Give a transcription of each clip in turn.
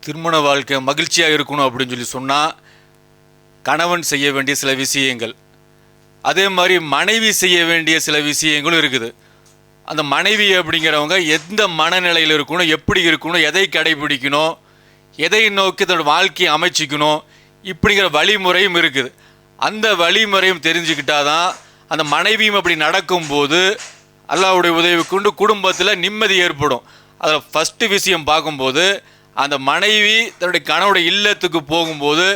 திருமண வாழ்க்கை மகிழ்ச்சியாக இருக்கணும் அப்படின்னு சொல்லி சொன்னால் கணவன் செய்ய வேண்டிய சில விஷயங்கள். அதே மாதிரி மனைவி செய்ய வேண்டிய சில விஷயங்களும் இருக்குது. அந்த மனைவி அப்படிங்கிறவங்க எந்த மனநிலையில் இருக்கணும் எப்படி இருக்கணும் எதை கடைபிடிக்கணும் எதை நோக்கி தன்னோட வாழ்க்கையை அமைச்சிக்கணும் இப்படிங்கிற வழிமுறையும் இருக்குது. அந்த வழிமுறையும் தெரிஞ்சுக்கிட்டாதான் அந்த மனைவியும் அப்படி நடக்கும்போது அல்லாவுடைய உதவி கொண்டு குடும்பத்தில் நிம்மதி ஏற்படும். அதில் ஃபஸ்ட்டு விஷயம் பார்க்கும்போது அந்த மனைவி தன்னுடைய கணவனுடைய இல்லத்துக்கு போகும்போது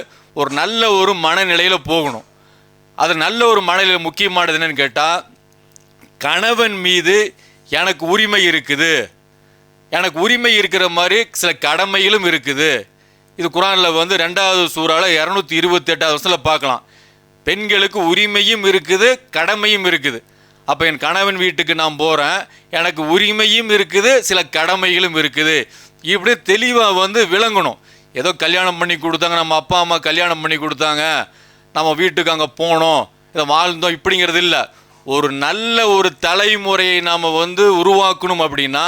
ஒரு நல்ல ஒரு மனநிலையில் போகணும். அது நல்ல ஒரு மனநிலையில் முக்கியமானது என்னன்னு கேட்டால் கணவன் மீது எனக்கு உரிமை இருக்குது. எனக்கு உரிமை இருக்கிற மாதிரி சில கடமைகளும் இருக்குது. இது குரானில் வந்து ரெண்டாவது சூறால் இரநூத்தி இருபத்தி எட்டாவது வருஷத்தில் பார்க்கலாம். பெண்களுக்கு உரிமையும் இருக்குது கடமையும் இருக்குது. அப்போ என் கணவன் வீட்டுக்கு நான் போகிறேன் எனக்கு உரிமையும் இருக்குது சில கடமைகளும் இருக்குது. இப்படி தெளிவாக வந்து விளங்கணும். ஏதோ கல்யாணம் பண்ணி கொடுத்தாங்க நம்ம அப்பா அம்மா கல்யாணம் பண்ணி கொடுத்தாங்க. நம்ம வீட்டுக்கு அங்கே போனோம். இதை வாழ்ந்தோம் இப்படிங்கிறது இல்லை. ஒரு நல்ல ஒரு தலைமுறையை நாம் வந்து உருவாக்கணும் அப்படின்னா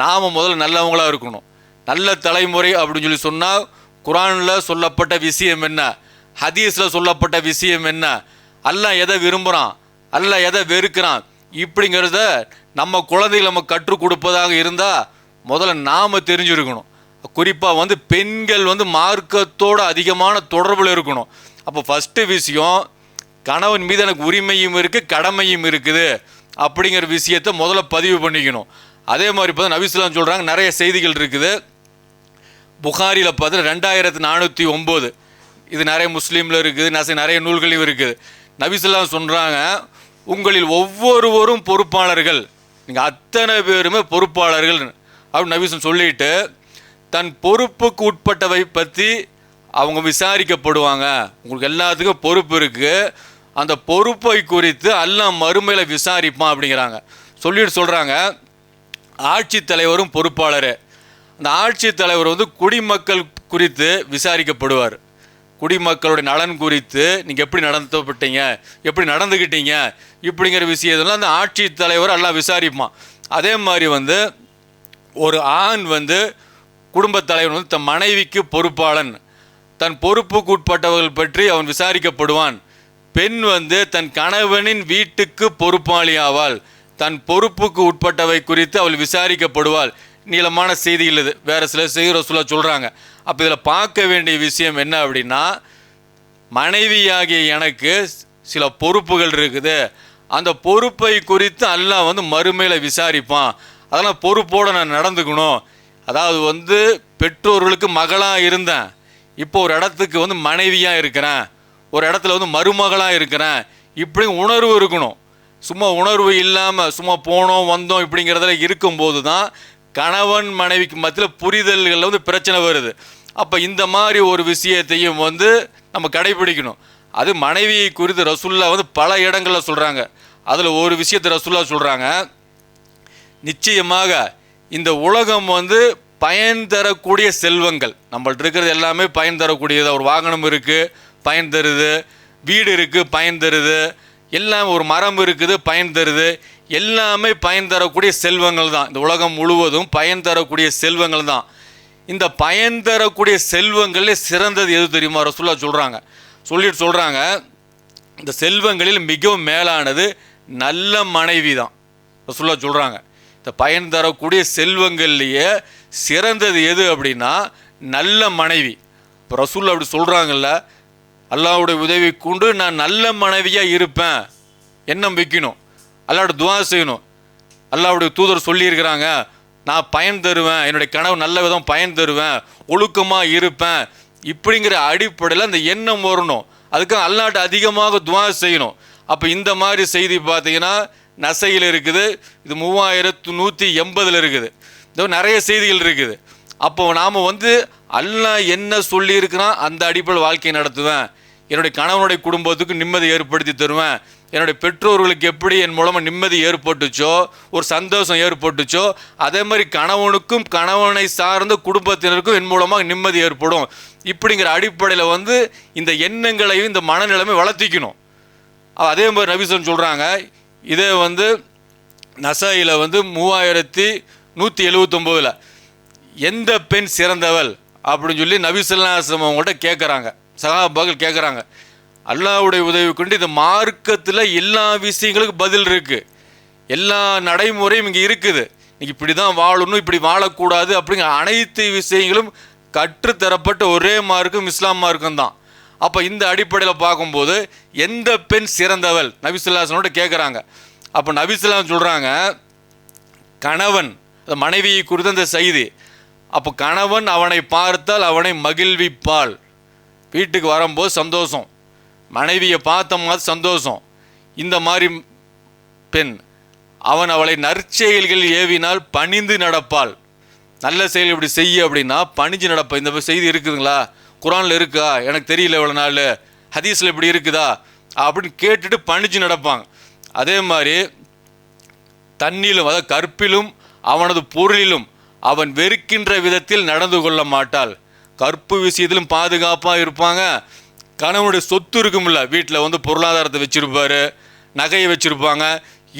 நாம் முதல்ல நல்லவங்களாக இருக்கணும். நல்ல தலைமுறை அப்படின்னு சொல்லி சொன்னால் குரானில் சொல்லப்பட்ட விஷயம் என்ன? ஹதீஸில் சொல்லப்பட்ட விஷயம் என்ன? எல்லாம் எதை விரும்புகிறான் அல்ல எதை வெறுக்கிறான்? இப்படிங்கிறத நம்ம குழந்தைகள் நம்ம கற்றுக் கொடுப்பதாக இருந்தால் முதல்ல நாம் தெரிஞ்சிருக்கணும். குறிப்பாக வந்து பெண்கள் வந்து மார்க்கத்தோடு அதிகமான தொடர்பில் இருக்கணும். அப்போ ஃபஸ்ட்டு விஷயம் கணவன் மீது எனக்கு உரிமையும் இருக்குது கடமையும் இருக்குது அப்படிங்கிற விஷயத்தை முதல்ல பதிவு பண்ணிக்கணும். அதே மாதிரி இப்போ நபிஸ்லாம் சொல்கிறாங்க நிறைய செய்திகள் இருக்குது. புகாரியில் பார்த்தா ரெண்டாயிரத்து நானூற்றி ஒம்பது இது நிறைய முஸ்லீமில் இருக்குது நசை நிறைய நூல்களையும் இருக்குது. நபிசுல்லாம் சொல்கிறாங்க உங்களில் ஒவ்வொருவரும் பொறுப்பாளர்கள். நீங்கள் அத்தனை பேருமே பொறுப்பாளர்கள். அப்படின்னு நபிசன் சொல்லிட்டு தன் பொறுப்புக்கு உட்பட்டவை பற்றி அவங்க விசாரிக்கப்படுவாங்க. உங்களுக்கு எல்லாத்துக்கும் பொறுப்பு இருக்குது அந்த பொறுப்பை குறித்து எல்லாம் மறுமையில் விசாரிப்பான் அப்படிங்கிறாங்க. சொல்லிட்டு சொல்கிறாங்க ஆட்சித் தலைவரும் பொறுப்பாளர். அந்த ஆட்சித்தலைவர் வந்து குடிமக்கள் குறித்து விசாரிக்கப்படுவார். குடிமக்களுடைய நலன் குறித்து நீங்கள் எப்படி நடத்தப்பட்டீங்க எப்படி நடந்துக்கிட்டீங்க இப்படிங்கிற விஷயத்தெல்லாம் அந்த ஆட்சி தலைவர் எல்லாம் விசாரிப்பான். அதே மாதிரி வந்து ஒரு ஆண் வந்து குடும்பத் தலைவன் வந்து தன் மனைவிக்கு பொறுப்பாளன். தன் பொறுப்புக்கு உட்பட்டவர்கள் பற்றி அவன் விசாரிக்கப்படுவான். பெண் வந்து தன் கணவனின் வீட்டுக்கு பொறுப்பாளி ஆவாள் தன் பொறுப்புக்கு உட்பட்டவை குறித்து அவள் விசாரிக்கப்படுவாள். நீளமான செய்திகள் இது வேறு சில செய்கிற சொல்ல சொல்கிறாங்க அப்போ இதில் பார்க்க வேண்டிய விஷயம் என்ன அப்படின்னா மனைவியாகிய எனக்கு சில பொறுப்புகள் இருக்குது. அந்த பொறுப்பை குறித்து அல்லாஹ் வந்து மறுமையில் விசாரிப்பான். அதெல்லாம் பொறுப்போடு நான் நடந்துக்கணும். அதாவது வந்து பெற்றோர்களுக்கு மகளாக இருந்தேன். இப்போ ஒரு இடத்துக்கு வந்து மனைவியாக இருக்கிறேன். ஒரு இடத்துல வந்து மருமகளாக இருக்கிறேன். இப்படி உணர்வு இருக்கணும். சும்மா உணர்வு இல்லாமல் சும்மா போனோம் வந்தோம் இப்படிங்கிறதுல இருக்கும்போது தான் கணவன் மனைவிக்கு மத்தியில் புரிதல்களில் வந்து பிரச்சனை வருது. அப்போ இந்த மாதிரி ஒரு விஷயத்தையும் வந்து நம்ம கடைபிடிக்கணும். அது மனைவியை குறித்து ரசுல்லா வந்து பல இடங்களில் சொல்கிறாங்க அதில் ஒரு விஷயத்தை ரசுல்லா சொல்கிறாங்க நிச்சயமாக இந்த உலகம் வந்து பயன் தரக்கூடிய செல்வங்கள். நம்மள்ட்ட இருக்கிறது எல்லாமே பயன் தரக்கூடியது. ஒரு வாகனம் இருக்குது பயன் தருது. வீடு இருக்குது பயன் தருது. எல்லாம் ஒரு மரம் இருக்குது பயன் தருது. எல்லாமே பயன் தரக்கூடிய செல்வங்கள் தான். இந்த உலகம் முழுவதும் பயன் தரக்கூடிய செல்வங்கள் தான். இந்த பயன் தரக்கூடிய செல்வங்களே சிறந்தது எது தெரியுமா? ரசுல்லா சொல்கிறாங்க சொல்லிட்டு சொல்கிறாங்க இந்த செல்வங்களில் மிகவும் மேலானது நல்ல மனைவி தான். ரசுல்லா சொல்கிறாங்க இந்த பயன் தரக்கூடிய செல்வங்கள்லேயே சிறந்தது எது அப்படின்னா நல்ல மனைவி. இப்போ ரசூல் அப்படி சொல்கிறாங்கல்ல அல்லாவுடைய உதவி கொண்டு நான் நல்ல மனைவியாக இருப்பேன். எண்ணம் வைக்கணும் அல்லாவோட துவா செய்யணும். அல்லாவுடைய தூதர் சொல்லியிருக்கிறாங்க நான் பயன் தருவேன் என்னுடைய கனவு நல்ல விதம் பயன் தருவேன் ஒழுக்கமாக இருப்பேன். இப்படிங்கிற அடிப்படையில் அந்த எண்ணம் வரணும். அதுக்கு அல்லாட்ட அதிகமாக துவா செய்யணும். அப்போ இந்த மாதிரி செய்தி பார்த்தீங்கன்னா நசையில் இருக்குது இது மூவாயிரத்து நூற்றி எண்பதில் இருக்குது. இந்த நிறைய செய்திகள் இருக்குது. அப்போ நாம் வந்து அல்லா என்ன சொல்லியிருக்கிறான் அந்த அடிப்படையில் வாழ்க்கையை நடத்துவேன். என்னுடைய கணவனுடைய குடும்பத்துக்கு நிம்மதி ஏற்படுத்தி தருவேன். என்னுடைய பெற்றோர்களுக்கு எப்படி என் மூலமாக நிம்மதி ஏற்பட்டுச்சோ ஒரு சந்தோஷம் ஏற்பட்டுச்சோ அதே மாதிரி கணவனுக்கும் கணவனை சார்ந்த குடும்பத்தினருக்கும் என் மூலமாக நிம்மதி ஏற்படும். இப்படிங்கிற அடிப்படையில் வந்து இந்த எண்ணங்களையும் இந்த மனநிலைமை வளர்த்திக்கணும். அதே மாதிரி நபிசன் சொல்கிறாங்க இதே வந்து நசாயில் வந்து மூவாயிரத்தி நூற்றி எழுவத்தொம்போதில் எந்த பெண் சிறந்தவள்? அப்படின்னு சொல்லி நபிசல்லாசம் அவங்கள்ட்ட கேட்குறாங்க சகாபாக்கள் கேட்குறாங்க அல்லாவுடைய உதவி கொண்டு இந்த மார்க்கத்தில் எல்லா விஷயங்களுக்கும் பதில் இருக்குது எல்லா நடைமுறையும் இங்கே இருக்குது. இன்னைக்கு இப்படி தான் வாழணும் இப்படி வாழக்கூடாது அப்படிங்கிற அனைத்து விஷயங்களும் கற்றுத்தரப்பட்ட ஒரே மார்க்கும் இஸ்லாம் மார்க்கம் தான். அப்போ இந்த அடிப்படையில் பார்க்கும்போது எந்த பெண் சிறந்தவள்? நபிசுல்லாசனோட கேட்குறாங்க அப்போ நபிசுல்லாம் சொல்கிறாங்க கணவன் அந்த மனைவியை குறித்த அந்த செய்தி. அப்போ கணவன் அவனை பார்த்தால் அவனை மகிழ்விப்பாள். வீட்டுக்கு வரும்போது சந்தோஷம். மனைவியை பார்த்த மாதிரி சந்தோஷம். இந்த மாதிரி பெண் அவன் அவளை நற்செயல்கள் ஏவினால் பணிந்து நடப்பாள். நல்ல செயல் இப்படி செய்ய அப்படின்னா பணிஞ்சு நடப்பா. இந்த செய்தி இருக்குதுங்களா? குரானில் இருக்கா? எனக்கு தெரியல இவ்வளோ நாள். ஹதீஸில் இப்படி இருக்குதா? அப்படின்னு கேட்டுட்டு பணிஞ்சு நடப்பாங்க. அதே மாதிரி தண்ணிலும் அதாவது கற்பிலும் அவனது பொருளிலும் அவன் வெறுக்கின்ற விதத்தில் நடந்து கொள்ள மாட்டாள். கற்பு விஷயத்திலும் பாதுகாப்பாக இருப்பாங்க. கணவனுடைய சொத்து இருக்கும்ல வீட்டில் வந்து பொருளாதாரத்தை வச்சுருப்பார் நகையை வச்சுருப்பாங்க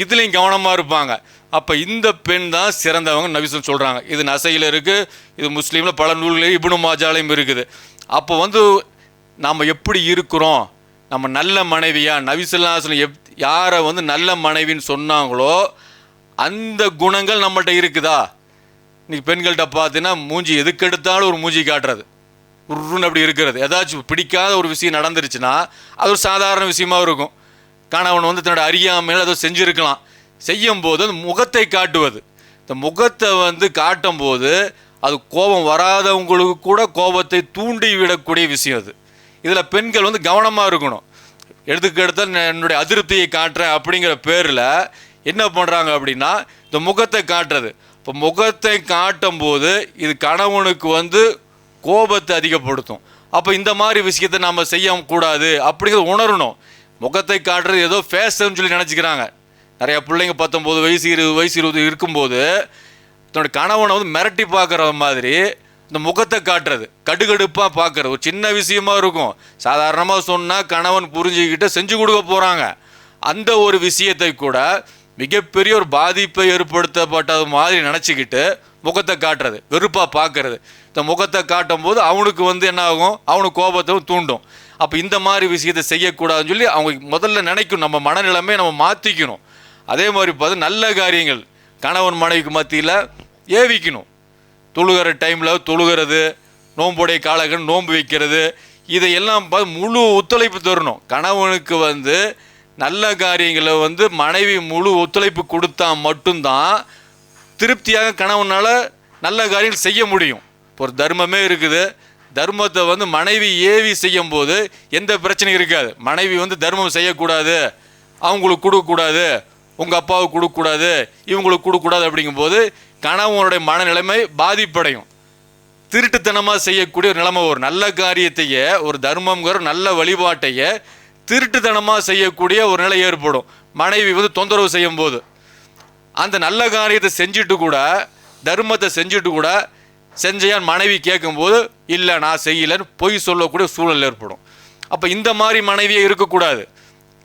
இதுலேயும் கவனமாக இருப்பாங்க. அப்போ இந்த பெண் தான் சிறந்தவங்க நபிசன் சொல்கிறாங்க இது நசையில் இருக்குது இது முஸ்லீமில் பல நூல்களில் இப்னு மாஜாலையும் இருக்குது. அப்போ வந்து நாம் எப்படி இருக்கிறோம்? நம்ம நல்ல மனைவியா? நபிசுல்லாஸ்லம் எப் யாரை வந்து நல்ல மனைவின்னு சொன்னாங்களோ அந்த குணங்கள் நம்மள்கிட்ட இருக்குதா? இன்றைக்கி பெண்கள்கிட்ட பார்த்தீங்கன்னா மூஞ்சி எதுக்கெடுத்தாலும் ஒரு மூஞ்சி காட்டுறது. ருன்னு அப்படி இருக்கிறது. ஏதாச்சும் பிடிக்காத ஒரு விஷயம் நடந்துருச்சுன்னா அது ஒரு சாதாரண விஷயமாக இருக்கும். கணவன் வந்து தன்னோட அறியாமையில் அதை செஞ்சுருக்கலாம். செய்யும் போது அந்த முகத்தை காட்டுவது. இந்த முகத்தை வந்து காட்டும் போது அது கோபம் வராதவங்களுக்கு கூட கோபத்தை தூண்டி விடக்கூடிய விஷயம் அது. இதில் பெண்கள் வந்து கவனமாக இருக்கணும். எடுத்துக்கு எடுத்தால் என்னுடைய அதிருப்தியை காட்டுறேன் அப்படிங்கிற பேரில் என்ன பண்ணுறாங்க அப்படின்னா இந்த முகத்தை காட்டுறது. இப்போ முகத்தை காட்டும் போது இது கணவனுக்கு வந்து கோபத்தை அதிகப்படுத்தும். அப்போ இந்த மாதிரி விஷயத்தை நாம் செய்யக்கூடாது அப்படிங்கிறத உணரணும். முகத்தை காட்டுறது ஏதோ ஃபேஷன் சொல்லி நினச்சிக்கிறாங்க. நிறைய பிள்ளைங்க பத்தொம்போது வயசு இருபது வயசு இருபது இருக்கும்போது தன்னோட கணவனை வந்து மிரட்டி பார்க்குற மாதிரி இந்த முகத்தை காட்டுறது. கடுகடுப்பாக பார்க்குறது. ஒரு சின்ன விஷயமா இருக்கும். சாதாரணமாக சொன்னால் கணவன் புரிஞ்சுக்கிட்டு செஞ்சு கொடுக்க போகிறாங்க அந்த ஒரு விஷயத்தை கூட மிகப்பெரிய ஒரு பாதிப்பை ஏற்படுத்தப்பட்டது மாதிரி நினச்சிக்கிட்டு முகத்தை காட்டுறது வெறுப்பாக பார்க்கறது. இந்த முகத்தை காட்டும் போது அவனுக்கு வந்து என்ன ஆகும் அவனுக்கு கோபத்தை தூண்டும். அப்போ இந்த மாதிரி விஷயத்தை செய்யக்கூடாதுன்னு சொல்லி அவங்க முதல்ல நினைக்கணும். நம்ம மனநிலைமை நம்ம மாற்றிக்கணும் அதே மாதிரி பார்த்து நல்ல காரியங்கள். கணவன் மனைவிக்கு மத்தியில் ஏவிக்கணும். தொழுகிற டைமில் தொழுகிறது நோம்புடைய காலகன் நோன்பு வைக்கிறது. இதையெல்லாம் பார்த்து முழு ஒத்துழைப்பு தரணும். கணவனுக்கு வந்து நல்ல காரியங்களை வந்து மனைவி முழு ஒத்துழைப்பு கொடுத்தா மட்டும்தான் திருப்தியாக கணவனால் நல்ல காரியம் செய்ய முடியும். இப்போ ஒரு தர்மமே இருக்குது. தர்மத்தை வந்து மனைவி ஏவி செய்யும் போது எந்த பிரச்சனையும் இருக்காது. மனைவி வந்து தர்மம் செய்யக்கூடாது. அவங்களுக்கு கொடுக்கக்கூடாது. உங்கள் அப்பாவுக்கு கொடுக்கக்கூடாது. இவங்களுக்கு கொடுக்கக்கூடாது அப்படிங்கும்போது கணவனுடைய மனநிலைமை பாதிப்படையும். திருட்டுத்தனமாக செய்யக்கூடிய ஒரு நிலைமை ஒரு நல்ல காரியத்தையே ஒரு தர்மங்கிற நல்ல வழிபாட்டையே திருட்டுத்தனமாக செய்யக்கூடிய ஒரு நிலை ஏற்படும். மனைவி வந்து தொந்தரவு செய்யும் போது அந்த நல்ல காரியத்தை செஞ்சுட்டு கூட தர்மத்தை செஞ்சுட்டு கூட செஞ்சையான் மனைவி கேட்கும்போது இல்லை நான் செய்யலைன்னு பொய் சொல்லக்கூடிய சூழல் ஏற்படும். அப்போ இந்த மாதிரி மனைவியே இருக்கக்கூடாது.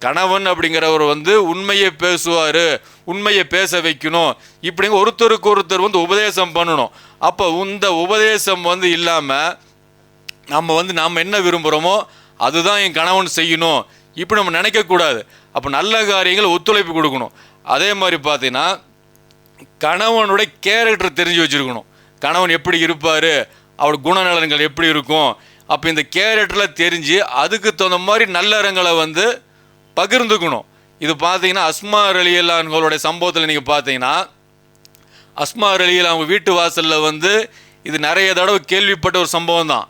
கணவன் அப்படிங்கிறவர் வந்து உண்மையை பேசுவார் உண்மையை பேச வைக்கணும். இப்படிங்க ஒருத்தருக்கு ஒருத்தர் வந்து உபதேசம் பண்ணணும். அப்போ இந்த உபதேசம் வந்து இல்லாமல் நம்ம வந்து நாம் என்ன விரும்புகிறோமோ அதுதான் என் கணவன் செய்யணும். இப்படி நம்ம நினைக்கக்கூடாது அப்போ நல்ல காரியங்கள் ஒத்துழைப்பு கொடுக்கணும். அதே மாதிரி பார்த்தீங்கன்னா கணவனுடைய கேரக்டர் தெரிஞ்சு வச்சுருக்கணும். கணவன் எப்படி இருப்பார் அவரோட குணநலன்கள் எப்படி இருக்கும் அப்போ இந்த கேரக்டரில் தெரிஞ்சு அதுக்கு தகுந்த மாதிரி நல்லறங்களை வந்து பகிர்ந்துக்கணும். இது பார்த்தீங்கன்னா அஸ்மா ரலியல்லான்களுடைய சம்பவத்தில் நீங்கள் பார்த்தீங்கன்னா அஸ்மா ரலியல் அவங்க வீட்டு வாசலில் வந்து இது நிறைய தடவை கேள்விப்பட்ட ஒரு சம்பவம் தான்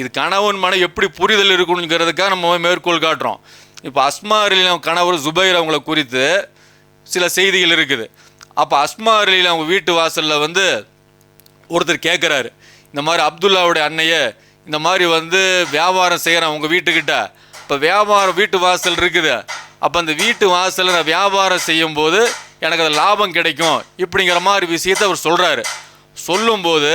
இது கணவன் மன எப்படி புரிதல் இருக்கணுங்கிறதுக்காக நம்ம மேற்கோள் காட்டுறோம். இப்போ அஸ்மா ரலியல் கணவர் ஜுபைர் அவங்கள குறித்து சில செய்திகள் இருக்குது. அப்போ அஸ்மா ரலியல் அவங்க வீட்டு வாசலில் வந்து ஒருத்தர் கேட்குறாரு இந்த மாதிரி அப்துல்லாவுடைய அன்னையே இந்த மாதிரி வந்து வியாபாரம் செய்கிறேன் உங்கள் வீட்டுக்கிட்ட. இப்போ வியாபாரம் வீட்டு வாசல் இருக்குது. அப்போ அந்த வீட்டு வாசலில் நான் வியாபாரம் செய்யும்போது எனக்கு அது லாபம் கிடைக்கும். இப்படிங்கிற மாதிரி விஷயத்தை அவர் சொல்கிறாரு சொல்லும்போது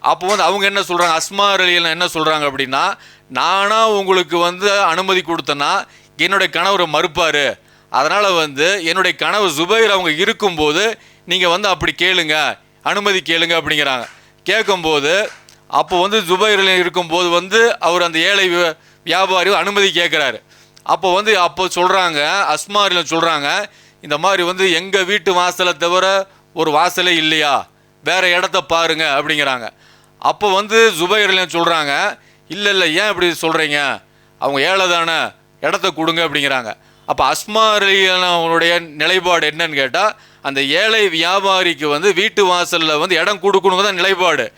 அப்போ வந்து அவங்க என்ன சொல்கிறாங்க அஸ்மா அலியில் என்ன சொல்கிறாங்க அப்படின்னா நானாக உங்களுக்கு வந்து அனுமதி கொடுத்தேன்னா என்னுடைய கணவரை மறுப்பார். அதனால் வந்து என்னுடைய கனவு ஜுபைர் அவங்க இருக்கும்போது நீங்கள் வந்து அப்படி கேளுங்க. அனுமதி கேளுங்க அப்படிங்கிறாங்க. கேட்கும்போது அப்போ வந்து ஜுபைரில் இருக்கும்போது வந்து அவர் அந்த ஏழை வியா- வியாபாரி அனுமதி கேட்குறாரு. அப்போ வந்து அப்போ சொல்கிறாங்க அஸ்மாரில் சொல்கிறாங்க இந்த மாதிரி வந்து எங்கள் வீட்டு வாசலை தவிர ஒரு வாசலே இல்லையா? வேறு இடத்த பாருங்க அப்படிங்கிறாங்க. அப்போ வந்து ஜுபைரில் சொல்கிறாங்க இல்லை இல்லை ஏன் இப்படி சொல்கிறீங்க அவங்க ஏழை தானே இடத்த கொடுங்க அப்படிங்கிறாங்க. அப்போ அஸ்மாரிகளுடைய நிலைப்பாடு என்னன்னு கேட்டால் அந்த ஏழை வியாபாரிக்கு வந்து வீட்டு வாசலில் வந்து இடம் கொடுக்கணுங்க தான் நிலைப்பாடு.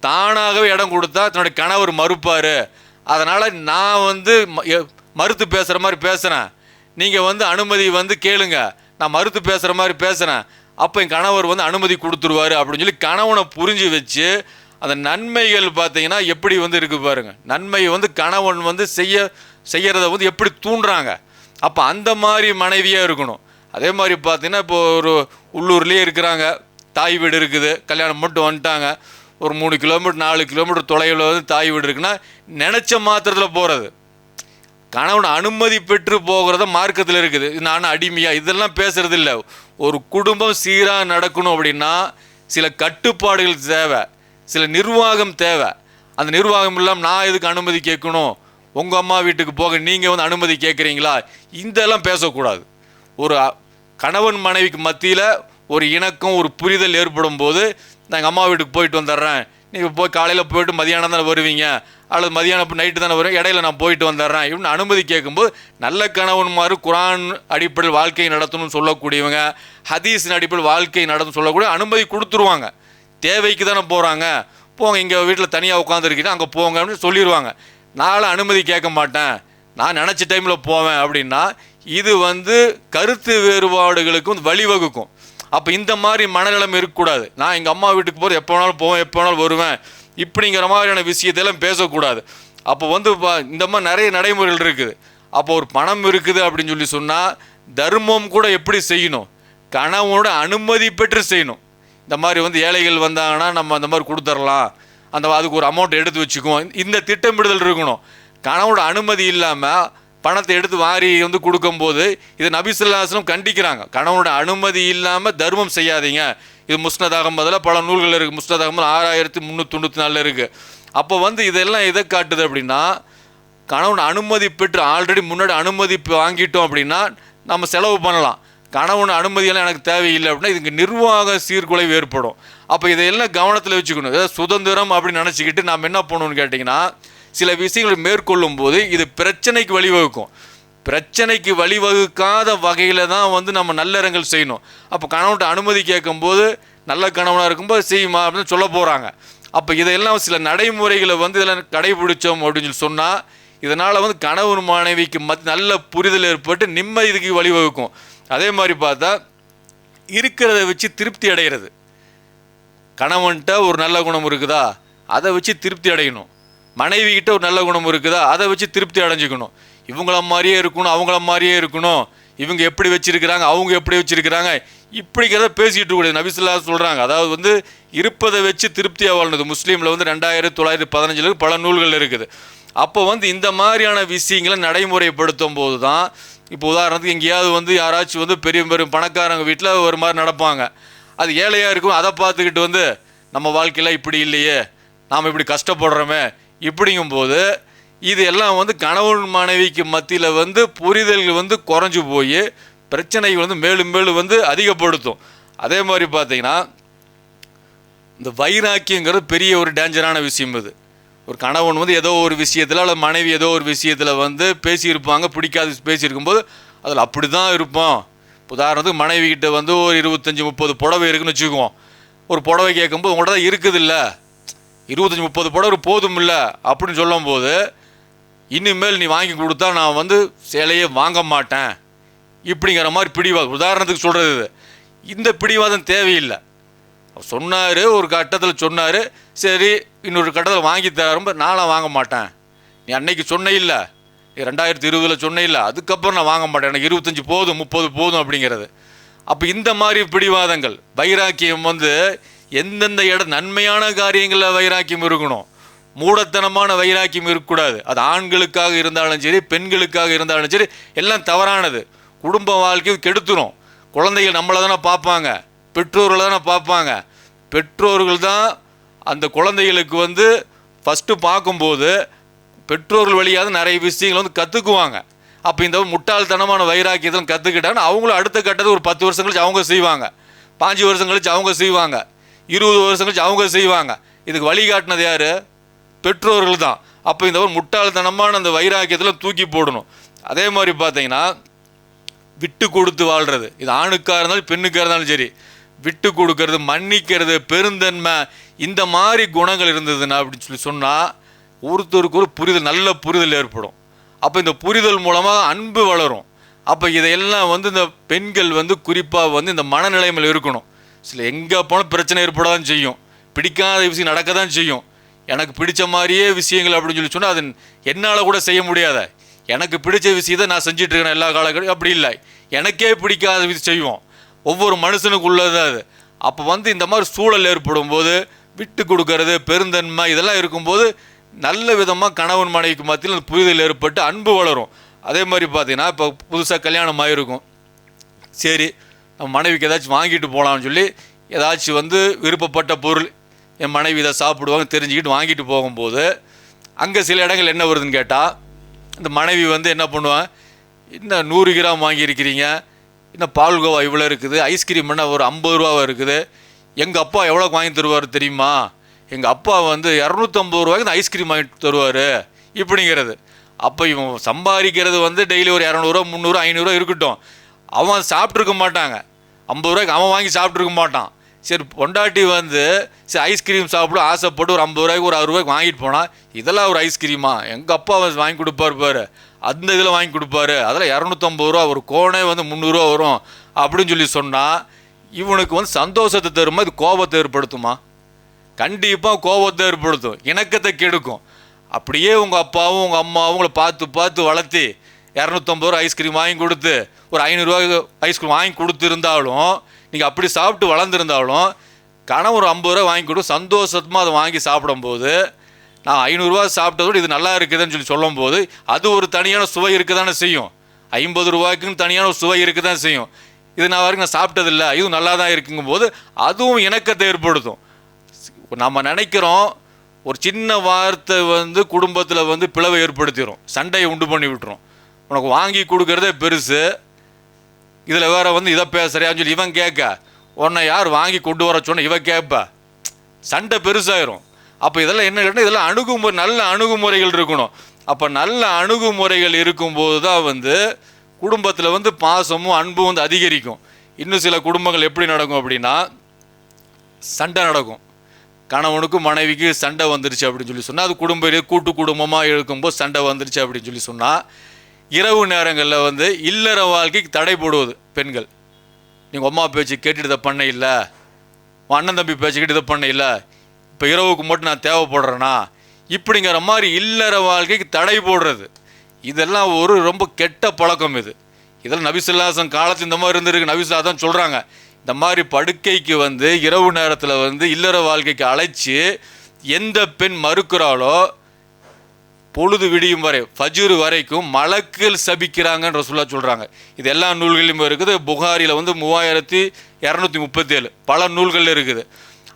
தானாகவே இடம் கொடுத்தா தன்னுடைய கணவர் மறுப்பார். அதனால் நான் வந்து ம- மறுத்து பேசுகிற மாதிரி பேசுகிறேன் நீங்கள் வந்து அனுமதி வந்து கேளுங்க. நான் மறுத்து பேசுகிற மாதிரி பேசுகிறேன் அப்போ என் கணவர் வந்து அனுமதி கொடுத்துருவாரு அப்படின்னு சொல்லி கணவனை புரிஞ்சு வச்சு அந்த நன்மைகள் பார்த்தீங்கன்னா எப்படி வந்து இருக்கு பாருங்க. நன்மை வந்து கணவன் வந்து செய்ய செய்கிறத வந்து எப்படி தூண்டுறாங்க. அப்போ அந்த மாதிரி மனைவியாக இருக்கணும். அதே மாதிரி பார்த்தீங்கன்னா இப்போ ஒரு உள்ளூர்லேயே இருக்கிறாங்க. தாய் வீடு இருக்குது. கல்யாணம் மட்டும் வந்துட்டாங்க. ஒரு மூணு கிலோமீட்டர் நாலு கிலோமீட்டர் தொலைவில் வந்து தாய் வீடு இருக்குன்னா நினச்ச மாத்திரத்தில் போகிறது கணவன் அனுமதி பெற்று போகிறத மார்க்கத்தில் இருக்குது. நான் அடிமையாக இதெல்லாம் பேசுகிறது இல்லை. ஒரு குடும்பம் சீராக நடக்கணும் அப்படின்னா சில கட்டுப்பாடுகள் தேவை சில நிர்வாகம் தேவை. அந்த நிர்வாகம் இல்லாமல் நான் எதுக்கு அனுமதி கேட்கணும்? உங்கள் அம்மா வீட்டுக்கு போக நீங்கள் வந்து அனுமதி கேட்குறீங்களா? இதெல்லாம் பேசக்கூடாது. ஒரு கணவன் மனைவிக்கு மத்தியில் ஒரு இணக்கம் ஒரு புரிதல் ஏற்படும் போது நான் எங்கள் அம்மா வீட்டுக்கு போயிட்டு வந்துடுறேன். நீங்கள் போய் காலையில் போயிட்டு மதியானம் தானே வருவீங்க? அல்லது மதியானம் நைட்டு தானே வரும் இடையில நான் போயிட்டு வந்துடுறேன் இப்படின்னு அனுமதி கேட்கும்போது நல்ல கணவன் மாதிரி குரான் அடிப்படையில் வாழ்க்கை நடத்தணும்னு சொல்லக்கூடியவங்க ஹதீஸின் அடிப்படையில் வாழ்க்கை நடத்தணும் சொல்லக்கூடிய அனுமதி கொடுத்துருவாங்க. தேவைக்கு தானே போகிறாங்க போங்க இங்கே வீட்டில் தனியாக உட்காந்துருக்கீங்க அங்கே போங்க அப்படின்னு சொல்லிடுவாங்க நான் அனுமதி கேட்க மாட்டேன். நான் நினச்ச டைமில் போவேன் அப்படின்னா இது வந்து கருத்து வேறுபாடுகளுக்கு வந்து வழிவகுக்கும். அப்போ இந்த மாதிரி மனநிலைமை இருக்கக்கூடாது. நான் எங்கள் அம்மா வீட்டுக்கு போகிறது எப்போ வேணாலும் போவேன் எப்போ வேணாலும் வருவேன். இப்படிங்கிற மாதிரியான விஷயத்தெல்லாம் பேசக்கூடாது. அப்போ வந்து இந்த மாதிரி நிறைய நடைமுறைகள் இருக்குது. அப்போ ஒரு பணம் இருக்குது அப்படின்னு சொல்லி சொன்னால் தர்மம் கூட எப்படி செய்யணும்? கணவனோட அனுமதி பெற்று செய்யணும். இந்த மாதிரி வந்து ஏழைகள் வந்தாங்கன்னா நம்ம அந்த மாதிரி கொடுத்துடலாம் அந்த அதுக்கு ஒரு அமௌண்ட் எடுத்து வச்சுக்குவோம். இந்த திட்டமிடுதல் இருக்கணும். கணவனோட அனுமதி இல்லாமல் பணத்தை எடுத்து வாரி வந்து கொடுக்கும்போது இது நபிசுல்லாஸ்லம் கண்டிக்கிறாங்க. கணவனோட அனுமதி இல்லாமல் தர்மம் செய்யாதீங்க. இது முஸ்னத் அகமதில் பல நூல்கள் இருக்குது முஸ்னத் அகமது ஆறாயிரத்தி முந்நூற்றி தொண்ணூற்றி நாலில் இருக்குது அப்போ வந்து இதெல்லாம் எதை காட்டுது அப்படின்னா கணவன் அனுமதி பெற்று ஆல்ரெடி முன்னாடி அனுமதி வாங்கிட்டோம் அப்படின்னா நம்ம செலவு பண்ணலாம். கணவன் அனுமதியெல்லாம் எனக்கு தேவையில்லை அப்படின்னா இதுக்கு நிர்வாக சீர்குலைவு ஏற்படும். அப்போ இதையெல்லாம் கவனத்தில் வச்சுக்கணும். ஏதாவது சுதந்திரம் அப்படின்னு நினச்சிக்கிட்டு நாம் என்ன பண்ணணும்னு கேட்டிங்கன்னா சில விஷயங்களை மேற்கொள்ளும் போது இது பிரச்சனைக்கு வழிவகுக்கும். பிரச்சனைக்கு வழிவகுக்காத வகையில் தான் வந்து நம்ம நல்லறங்கள் செய்யணும். அப்போ கணவன்கிட்ட அனுமதி கேட்கும்போது நல்ல கணவனாக இருக்கும்போது செய்யுமா அப்படின்னு சொல்ல போகிறாங்க அப்போ இதையெல்லாம் சில நடைமுறைகளை வந்து இதெல்லாம் கடைபிடிச்சோம் அப்படின்னு சொல்லி சொன்னால் இதனால் வந்து கணவன் மாணவிக்கு மத் நல்ல புரிதல் ஏற்பட்டு நிம்மதிக்கு வழிவகுக்கும். அதே மாதிரி பார்த்தா இருக்கிறத வச்சு திருப்தி அடைகிறது கணவன்கிட்ட ஒரு நல்ல குணம் இருக்குதா? அதை வச்சு திருப்தி அடையணும். மனைவி கிட்ட ஒரு நல்ல குணம் இருக்குதா? அதை வச்சு திருப்தி அடைஞ்சிக்கணும். இவங்கள மாதிரியே இருக்கணும் அவங்கள மாதிரியே இருக்கணும். இவங்க எப்படி வச்சிருக்கிறாங்க அவங்க எப்படி வச்சிருக்கிறாங்க இப்படிங்கிறத பேசிகிட்டு கூடிய நபிசுல்லா சொல்கிறாங்க அதாவது வந்து இருப்பதை வச்சு திருப்தியாக வாழ்ந்தது முஸ்லீமில் வந்து ரெண்டாயிரத்தி தொள்ளாயிரத்தி பதினஞ்சில் பல நூல்கள் இருக்குது. அப்போ வந்து இந்த மாதிரியான விஷயங்களை நடைமுறைப்படுத்தும் போது தான் இப்போ உதாரணத்துக்கு எங்கேயாவது வந்து யாராச்சும் வந்து பெரிய பெரும் பணக்காரங்க வீட்டில் ஒரு மாதிரி நடப்பாங்க. அது ஏழையாக இருக்கும். அதை பார்த்துக்கிட்டு வந்து நம்ம வாழ்க்கையில் இப்படி இல்லையே. நாம் இப்படி கஷ்டப்படுறோமே. இப்படிங்கும்போது இது எல்லாம் வந்து கணவன் மனைவிக்கு மத்தியில் வந்து புரிதல்கள் வந்து குறைஞ்சி போய் பிரச்சனைகள் வந்து மேலும் மேலும் வந்து அதிகப்படுத்தும். அதே மாதிரி பார்த்தீங்கன்னா இந்த வைராக்கியங்கிறது பெரிய ஒரு டேஞ்சரான விஷயம் இது. ஒரு கணவன் வந்து ஏதோ ஒரு விஷயத்தில் அல்லது மனைவி ஏதோ ஒரு விஷயத்தில் வந்து பேசியிருப்பாங்க பிடிக்காது பேசியிருக்கும்போது அதில் அப்படி தான் இருப்போம் உதாரணத்துக்கு மனைவி கிட்ட வந்து ஒரு இருபத்தஞ்சி முப்பது புடவை இருக்குன்னு வச்சுக்குவோம் ஒரு புடவை கேட்கும்போது உங்கள்கிட்ட தான் இருக்குது இல்லை இருபத்தஞ்சி முப்பது புடவை போதும் இல்லை அப்படின்னு சொல்லும்போது இனிமேல் நீ வாங்கி கொடுத்தா நான் வந்து சேலையே வாங்க மாட்டேன். இப்படிங்கிற மாதிரி பிடிவாதம். உதாரணத்துக்கு சொல்கிறது இது. இந்த பிடிவாதம் தேவையில்லை. சொன்னார் ஒரு கட்டத்தில் சொன்னார் சரி இன்னொரு கட்டத்தில் வாங்கி தரும்ப நானும் வாங்க மாட்டேன். நீ அன்னைக்கு சொன்ன இல்லை. நீ ரெண்டாயிரத்தி இருபதில் சொன்ன இல்லை. அதுக்கப்புறம் நான் வாங்க மாட்டேன். எனக்கு இருபத்தஞ்சி போதும் முப்பது போதும் அப்படிங்கிறது. அப்போ இந்த மாதிரி பிடிவாதங்கள் வைராக்கியம் வந்து எந்தெந்த இடம் நன்மையான காரியங்களில் வைராக்கியம் இருக்கணும்? மூடத்தனமான வைராக்கியம் இருக்கக்கூடாது. அது ஆண்களுக்காக இருந்தாலும் சரி பெண்களுக்காக இருந்தாலும் சரி எல்லாம் தவறானது. குடும்ப வாழ்க்கையை கெடுத்துரும். குழந்தைகள் நம்மளை தானே பார்ப்பாங்க. பெற்றோர்களை தானே பார்ப்பாங்க. பெற்றோர்கள் தான் அந்த குழந்தைகளுக்கு வந்து ஃபஸ்ட்டு பார்க்கும்போது பெற்றோர்கள் வழியாக நிறைய விஷயங்கள் வந்து கற்றுக்குவாங்க அப்போ இந்த முட்டாள்தனமான வைராக்கியத்தில் கற்றுக்கிட்டாங்கன்னா அவங்களும் அடுத்த கட்டத்தில் ஒரு பத்து வருஷம் கழிச்சு அவங்க செய்வாங்க. பாஞ்சு வருஷம் கழிச்சு அவங்க செய்வாங்க. இருபது வருஷம் கழிச்சு அவங்க செய்வாங்க. இதுக்கு வழிகாட்டினது யார்? பெற்றோர்கள் தான் அப்போ இந்த ஒரு முட்டாள்தனமான அந்த வைராக்கியத்தில் தூக்கி போடணும். அதே மாதிரி பார்த்தீங்கன்னா விட்டு கொடுத்து வாழ்கிறது இது ஆணுக்காக இருந்தாலும் பெண்ணுக்காக இருந்தாலும் சரி. விட்டு கொடுக்கறது மன்னிக்கிறது பெருந்தன்மை இந்த மாதிரி குணங்கள் இருந்ததுன்னா அப்படின்னு சொல்லி சொன்னால் ஒருத்தருக்கு ஒரு புரிதல் நல்ல புரிதல் ஏற்படும். அப்போ இந்த புரிதல் மூலமாக அன்பு வளரும். அப்போ இதையெல்லாம் வந்து இந்த பெண்கள் வந்து குறிப்பாக வந்து இந்த மனநிலைமையில் இருக்கணும். சில எங்கே போனால் பிரச்சனை ஏற்பட தான் செய்யும். பிடிக்காத விஷயம் நடக்க தான் செய்யும். எனக்கு பிடிச்ச மாதிரியே விஷயங்கள் அப்படின்னு சொல்லி சொன்னால் அது என்னால் கூட செய்ய முடியாத. எனக்கு பிடிச்ச விஷயத்தை நான் செஞ்சிட்ருக்கேன் எல்லா காலகட்டம் அப்படி இல்லை. எனக்கே பிடிக்காத விஷயம் செய்வோம். ஒவ்வொரு மனுஷனுக்கு அது. அப்போ வந்து இந்த மாதிரி சூழல் ஏற்படும் போது விட்டு கொடுக்கறது பெருந்தன்மை இதெல்லாம் இருக்கும்போது நல்ல விதமாக கணவன் மனைவிக்கு மத்தியில் அந்த புரிதல் ஏற்பட்டு அன்பு வளரும். அதே மாதிரி பார்த்தீங்கன்னா இப்போ புதுசாக கல்யாணம் ஆகிருக்கும் சரி மனைவிக்கு ஏதாச்சும் வாங்கிட்டு போகலாம்னு சொல்லி ஏதாச்சும் வந்து விருப்பப்பட்ட பொருள் என் மனைவி இதை சாப்பிடுவாங்க தெரிஞ்சுக்கிட்டு வாங்கிட்டு போகும்போது அங்கே சில இடங்கள் என்ன வருதுன்னு கேட்டால் இந்த மனைவி வந்து என்ன பண்ணுவான் இன்னும் நூறு கிராம் வாங்கியிருக்கிறீங்க? இன்னும் பால்கோவா இவ்வளோ இருக்குது? ஐஸ்கிரீம் என்ன ஒரு ஐம்பது ரூபாவாக இருக்குது? எங்கள் அப்பா எவ்வளோக்கு வாங்கி தருவார் தெரியுமா? எங்கள் அப்பா வந்து இரநூத்தம்பது ரூபாய்க்கு இந்த ஐஸ்கிரீம் வாங்கி தருவார். இப்படிங்கிறது. அப்போ இவன் சம்பாதிக்கிறது வந்து டெய்லி ஒரு இரநூறுவா முந்நூறு ஐநூறுரூவா இருக்கட்டும். அவன் சாப்பிட்ருக்க மாட்டாங்க. ஐம்பது ரூபாய்க்கு அவன் வாங்கி சாப்பிட்ருக்க மாட்டான். சரி பொண்டாட்டி வந்து சரி ஐஸ்கிரீம் சாப்பிட ஆசைப்பட்டு ஒரு ஐம்பது ரூபாய்க்கு ஒரு அறுபது ரூபாய்க்கு வாங்கிட்டு போனால் இதெல்லாம் ஒரு ஐஸ்கிரீமா எங்கள் அப்பா வந்து வாங்கி கொடுப்பாரு பாரு. அந்த இதில் வாங்கி கொடுப்பாரு. அதெல்லாம் இரநூத்தம்பது ரூபா ஒரு கோனே வந்து முந்நூறுரூவா வரும் அப்படின்னு சொல்லி சொன்னால் இவனுக்கு வந்து சந்தோஷத்தை தருமா? இது கோபத்தை ஏற்படுத்துமா? கண்டிப்பாக கோபத்தை ஏற்படுத்தும். இணக்கத்தை கெடுக்கும். அப்படியே உங்கள் அப்பாவும் உங்கள் அம்மாவும் உங்களை பார்த்து பார்த்து வளர்த்தி இரநூத்தம்பது ரூபா ஐஸ்கிரீம் வாங்கி கொடுத்து ஒரு ஐநூறுரூவா ஐஸ்கிரீம் வாங்கி கொடுத்துருந்தாலும் நீங்கள் அப்படி சாப்பிட்டு வளர்ந்துருந்தாலும் கணவன் ஒரு ஐம்பது ரூபா வாங்கி கொடு சந்தோஷமாக அதை வாங்கி சாப்பிடும்போது நான் ஐநூறுரூவா சாப்பிட்டதோட இது நல்லா இருக்குதுன்னு சொல்லி சொல்லும்போது அது ஒரு தனியான சுவை இருக்க தானே செய்யும். ஐம்பது ரூபாய்க்குன்னு தனியான ஒரு சுவை இருக்க தான் செய்யும். இது நான் வரைக்கும் நான் சாப்பிட்டதில்ல இதுவும் நல்லா தான் இருக்குங்கும்போது அதுவும் இணக்கத்தை ஏற்படுத்தும். நம்ம நினைக்கிறோம் ஒரு சின்ன வார்த்தை வந்து குடும்பத்தில் வந்து பிளவை ஏற்படுத்திடும் சண்டையை உண்டு பண்ணி விட்டுரும். உனக்கு வாங்கி கொடுக்கறதே பெருசு. இதில் வேற வந்து இதை பேசுறியான்னு சொல்லி இவன் கேட்க உன்னை யார் வாங்கி கொண்டு வர சொன்ன? இவன் கேட்ப. சண்டை பெருசாயிரும். அப்போ இதெல்லாம் என்ன கேட்டால் இதெல்லாம் அணுகுமுறை நல்ல அணுகுமுறைகள் இருக்கணும். அப்போ நல்ல அணுகுமுறைகள் இருக்கும்போது தான் வந்து குடும்பத்தில் வந்து பாசமும் அன்பும் வந்து அதிகரிக்கும். இன்னும் சில குடும்பங்கள் எப்படி நடக்கும் அப்படின்னா சண்டை நடக்கும். கணவனுக்கும் மனைவிக்கு சண்டை வந்துருச்சு அப்படின்னு சொல்லி சொன்னால் அது குடும்ப கூட்டு குடும்பமாக இருக்கும்போது சண்டை வந்துருச்சு அப்படின்னு சொல்லி சொன்னால் இரவு நேரங்களில் வந்து இல்லற வாழ்க்கைக்கு தடை போடுவது பெண்கள். நீங்கள் அம்மா பேச்சு கேட்டுட்டு இதை பண்ண இல்லை அண்ணன் தம்பி பேச்சுக்கிட்டு இதை பண்ண இல்லை இப்போ இரவுக்கு மட்டும் நான் தேவைப்படுறேன்னா இப்படிங்கிற மாதிரி இல்லற வாழ்க்கைக்கு தடை போடுறது. இதெல்லாம் ஒரு ரொம்ப கெட்ட பழக்கம் இது. இதெல்லாம் நபிசுல்லாசன் காலத்து இந்த மாதிரி இருந்திருக்கு நபிசுல்லா தான் சொல்கிறாங்க இந்த மாதிரி படுக்கைக்கு வந்து இரவு நேரத்தில் வந்து இல்லற வாழ்க்கைக்கு அழைச்சி எந்த பெண் மறுக்கிறாளோ பொழுது விடியும் வரை ஃபஜ்ரு வரைக்கும் மலக்குகள் சபிக்கிறாங்கன்னு ரசூல்லா சொல்கிறாங்க இது எல்லா நூல்களிலும் இருக்குது. புகாரியில் வந்து மூவாயிரத்தி இரநூத்தி முப்பத்தேழு பல நூல்கள் இருக்குது.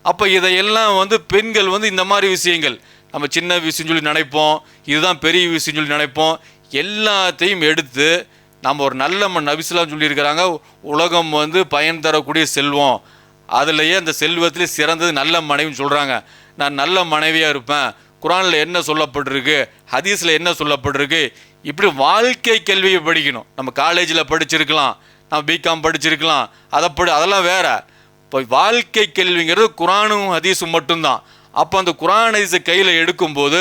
அப்போ இதையெல்லாம் வந்து பெண்கள் வந்து இந்த மாதிரி விஷயங்கள் நம்ம சின்ன விஷயம் சொல்லி நினைப்போம் இதுதான் பெரிய விஷயம் சொல்லி நினைப்போம் எல்லாத்தையும் எடுத்து நம்ம ஒரு நல்ல ம- நபிசுலாம் சொல்லியிருக்கிறாங்க உலகம் வந்து பயன் தரக்கூடிய செல்வம். அதுலேயே அந்த செல்வத்திலே சிறந்தது நல்ல மனைவின்னு சொல்கிறாங்க நான் நல்ல மனைவியாக இருப்பேன் குரானில் என்ன சொல்லப்பட்டிருக்கு? ஹதீஸில் என்ன சொல்லப்பட்டிருக்கு? இப்படி வாழ்க்கை கேள்வியை படிக்கணும். நம்ம காலேஜில் படிச்சிருக்கலாம். நம்ம பிகாம் படிச்சிருக்கலாம். அதை படி அதெல்லாம் வேறு. இப்போ வாழ்க்கை கேள்விங்கிறது குரானும் ஹதீஸும் மட்டும்தான். அப்போ அந்த குரான் ஹதீஸை கையில் எடுக்கும்போது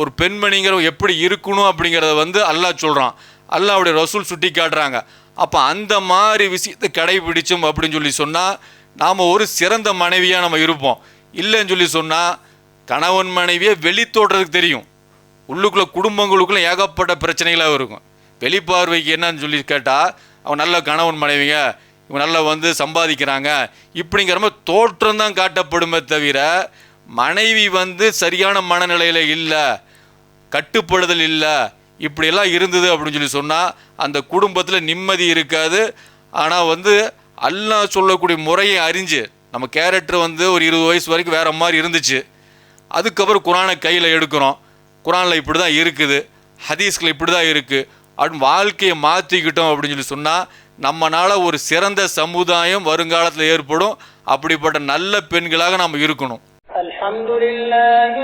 ஒரு பெண்மணிங்கிற எப்படி இருக்கணும் அப்படிங்கிறத வந்து அல்லாஹ் சொல்கிறான் அல்லாஹ்வுடைய ரசூல் சுட்டி காட்டுறாங்க. அப்போ அந்த மாதிரி விஷயத்தை கடைபிடிச்சோம் அப்படின்னு சொல்லி சொன்னால் நாம் ஒரு சிறந்த மனைவியாக நம்ம இருப்போம். இல்லைன்னு சொல்லி சொன்னால் கணவன் மனைவியை வெளித்தோடுறதுக்கு தெரியும். உள்ளுக்குள்ள குடும்பங்களுக்குள்ள ஏகப்பட்ட பிரச்சனைகளாக இருக்கும். வெளிப்பார்வைக்கு என்னன்னு சொல்லி கேட்டால் அவன் நல்ல கணவன் மனைவிங்க இவங்க நல்லா வந்து சம்பாதிக்கிறாங்க. இப்படிங்கிற மாதிரி தோற்றம் தான் காட்டப்படுமே தவிர மனைவி வந்து சரியான மனநிலையில் இல்லை கட்டுப்படுதல் இல்லை இப்படியெல்லாம் இருந்தது அப்படின்னு சொல்லி சொன்னால் அந்த குடும்பத்தில் நிம்மதி இருக்காது. ஆனால் வந்து அல்லா சொல்லக்கூடிய முறையை அறிஞ்சு நம்ம கேரக்டர் வந்து ஒரு இருபது வயசு வரைக்கும் வேறு மாதிரி இருந்துச்சு. அதுக்கப்புறம் குரானை கையில் எடுக்கிறோம். குரானில் இப்படி தான் இருக்குது. ஹதீஸ்கள் இப்படி தான் இருக்குது அப்படின்னு வாழ்க்கையை மாற்றிக்கிட்டோம் அப்படின்னு சொல்லி சொன்னால் நம்மளால் ஒரு சிறந்த சமுதாயம் வருங்காலத்தில் ஏற்படும். அப்படிப்பட்ட நல்ல பெண்களாக நாம் இருக்கணும். அலமதுல்லாஹி